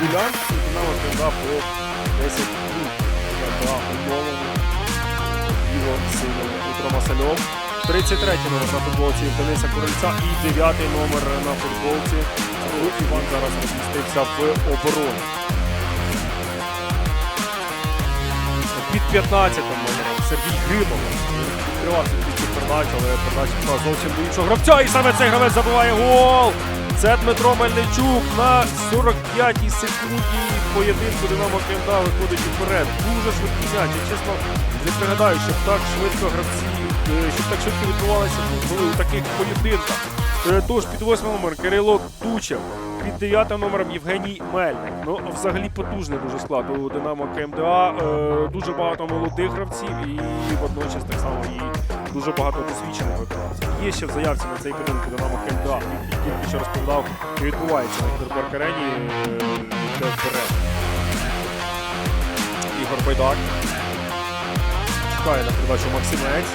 Динамо Кремда по 10 днів. Та умовами його сильному Дмитро Масальов. 33 номер на футболці Дениса Корольця і 9 номер на футболці. Іван зараз розмістився в обороні. Під 15 номером Сергій Грибов. Відкривав цю передачу, але передача була зовсім до іншого гравця. І саме цей гравець забиває гол. Це Дмитро Мельничук на 45-й секунді поєдинку Динамо Кремда виходить уперед. Дуже швидкі м'яч. Я чесно не пригадаю, щоб так швидко гравці, е, щоб так швидко відбувалося були у таких поєдинках. Е, Тож під восьмим номер Кирило Тучев, під дев'ятим номером Євгеній Мельник. Ну, взагалі потужний дуже склад у Динамо КМДА. Е, дуже багато молодих гравців і водночас так само і дуже багато досвідчених виконавців. Є ще в заявці на цей поєдинок Динамо КМДА, який тільки що розповідав, що відбувається на Гідропарк Арені. е. Ігор Байдак. Чекає на передачу Максимець.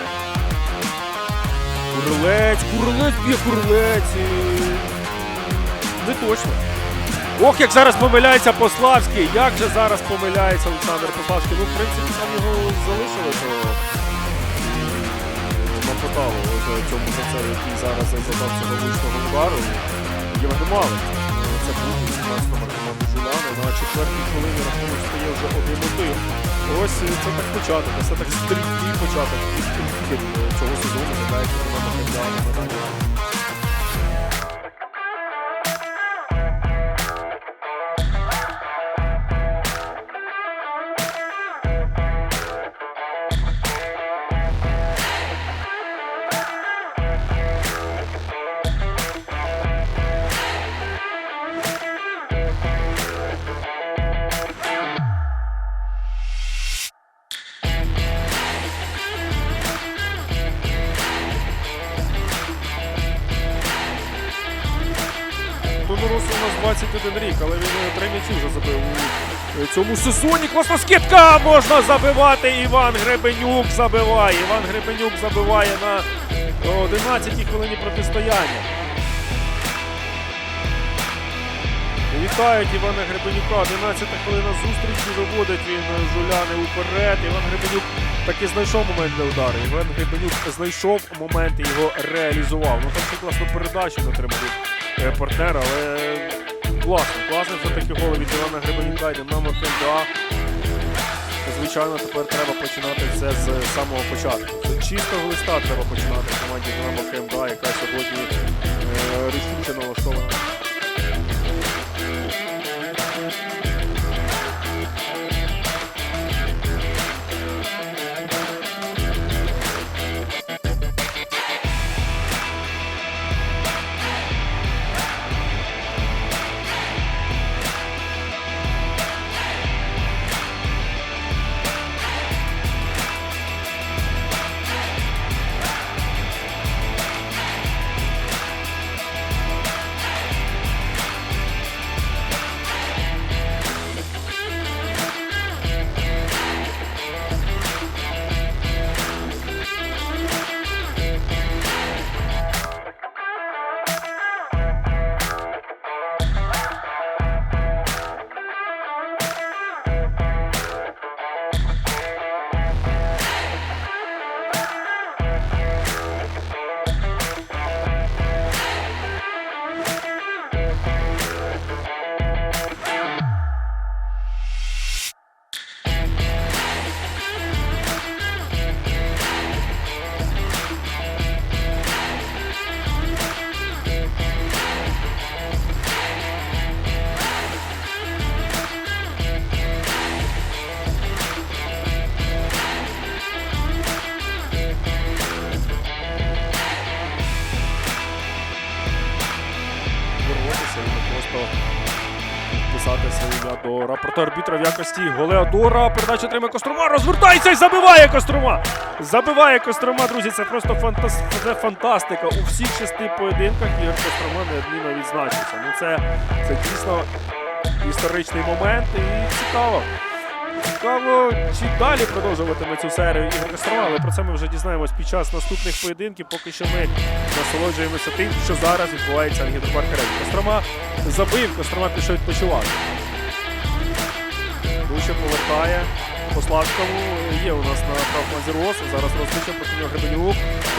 Курлець, курлець б'є курлець. Не точно. Ох, як зараз помиляється Пославський. Як же зараз помиляється Олександр Пославський. Ну, в принципі, там його залишили, то нападало цьому сенсору, який зараз задав цього влучного удару. Євгемали. Це був 18 номер команди Жуляна. На четвертій хвилині рахунок стає вже один-один. Ось е, це так початок, це так стрімкий початок лідерів цього сезону, задається на медалі. 21 рік, але він е, три м'ячі вже забив у е, цьому сезоні. Класна скидка! Можна забивати. Іван Гребенюк забиває. Іван Гребенюк забиває на 11-й хвилині протистояння. Вітають Івана Гребенюка. 11 хвилина зустрічі виводить він е, жуляни уперед. Іван Гребенюк таки знайшов момент для удару. Іван Гребенюк знайшов момент і його реалізував. Ну там ще класну передачу отримав е, партнера, але класно. Класно все-таки гол від Івана Гребенюка. Йде номер 2. Звичайно, тепер треба починати це з самого початку. З чистого листа треба починати в команді Динамо КМДА, яка сьогодні е, рішуче налаштована. Писати своє ім'я арбітра в якості Голеодора. Передача отримає Кострома, розвертається і забиває Кострома. Забиває Кострома, друзі. Це просто фантас... це фантастика. У всіх шести поєдинках Ігор Кострома неодмінно відзначився. Ну це, це дійсно історичний момент і цікаво. Цікаво, чи далі продовжуватиме цю серію Ігор Кострома, але про це ми вже дізнаємось під час наступних поєдинків. Поки що ми насолоджуємося тим, що зараз відбувається на гідропарк Арені. Кострома забив, Кострома пішов відпочивати. грає по Славському. Є у нас на правфланзі Рос. Зараз розпочав проти нього Гребенюк.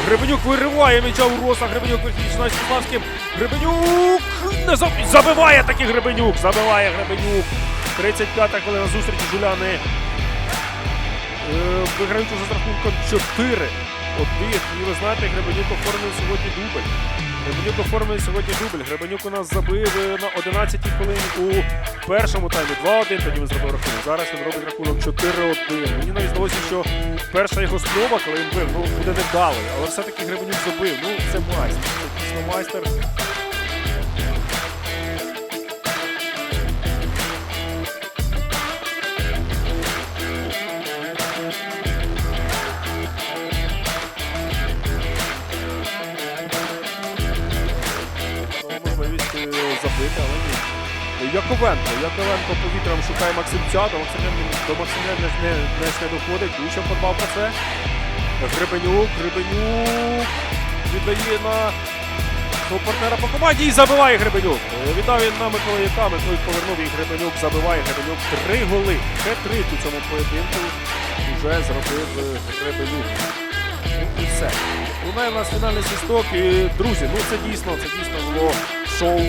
Гребенюк вириває м'яча у Роса. Гребенюк з Славським. Гребенюк не заб- забиває таки Гребенюк. Забиває Гребенюк. 35-та хвилина зустрічі Жуляни. Е, Виграють уже з рахунком 4. Один. І ви знаєте, Гребенюк оформив сьогодні дубль. Гребенюк оформив сьогодні дубль. Гребенюк у нас забив е, на 11-й хвилині у першому таймі. 2-1 тоді він зробив рахунок. Зараз він робить рахунок 4-1. Мені навіть здалося, що перша його спроба, коли він бив, ну буде невдалий. Але все-таки Гребенюк забив. Ну, це майстер. Це дійсно майстер. Яковенко. Яковенко повітрям шукає Максимця, до Максимя, до Максимя не, не, не, не доходить. Дуча подбав про це. Гребенюк, Гребенюк віддає на партнера по команді і забиває Гребенюк. Е, Віддав він на Микола Яка, Микола повернув і Гребенюк забиває Гребенюк. Три голи. Хет-трик у цьому поєдинку вже зробив е, Гребенюк. І все. Лунає в нас фінальний свісток. І, друзі, ну це дійсно, це дійсно було шоу.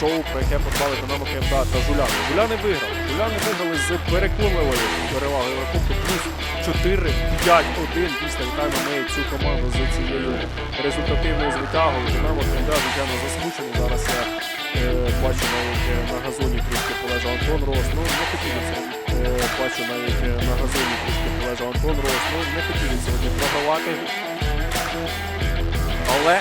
Шоу, про яке подбали Динамо КМДА та Жуляни. Жуляни виграли. Жуляни виграли з переконливою перевагою рахунку плюс 4-5-1. Дійсно, вітаємо ми цю команду з цією результативною звитягою. Динамо КМДА, звичайно, засмучений. Зараз я е, бачу навіть е, на газоні трішки полежав Антон Рос. Ну, не хотілося. Е, бачу навіть е, на газоні трішки полежав Антон Рос. Ну, не хотіли сьогодні програвати. Але